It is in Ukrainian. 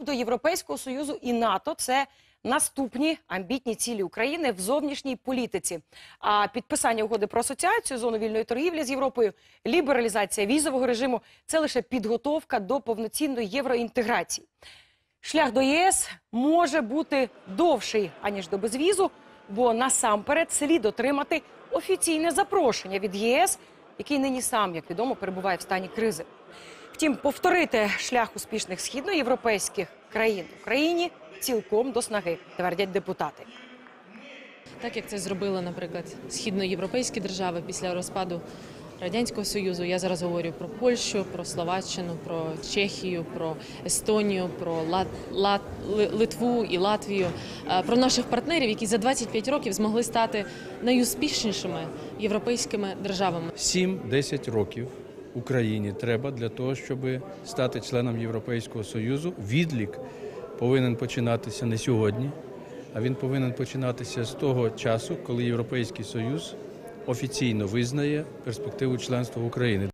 Вступ до Європейського союзу і НАТО це наступні амбітні цілі України в зовнішній політиці. А підписання угоди про асоціацію, зону вільної торгівлі з Європою, лібералізація візового режиму це лише підготовка до повноцінної євроінтеграції. Шлях до ЄС може бути довший аніж до безвізу, бо насамперед слід отримати офіційне запрошення від ЄС, який нині сам, як відомо, перебуває в стані кризи. Втім, повторити шлях успішних східноєвропейських країн Україні цілком до снаги, твердять депутати. Так як це зробили, наприклад, східноєвропейські держави після розпаду Радянського Союзу. Я зараз говорю про Польщу, про Словаччину, про Чехію, про Естонію, про Лат... Лат... Литву і Латвію, е, про наших партнерів, які за 25 років змогли стати найуспішнішими європейськими державами. 7-10 років Україні треба для того, щоб стати членом Європейського Союзу. Відлік повинен починатися не сьогодні, а він повинен починатися з того часу, коли Європейський Союз офіційно визнає перспективу членства України.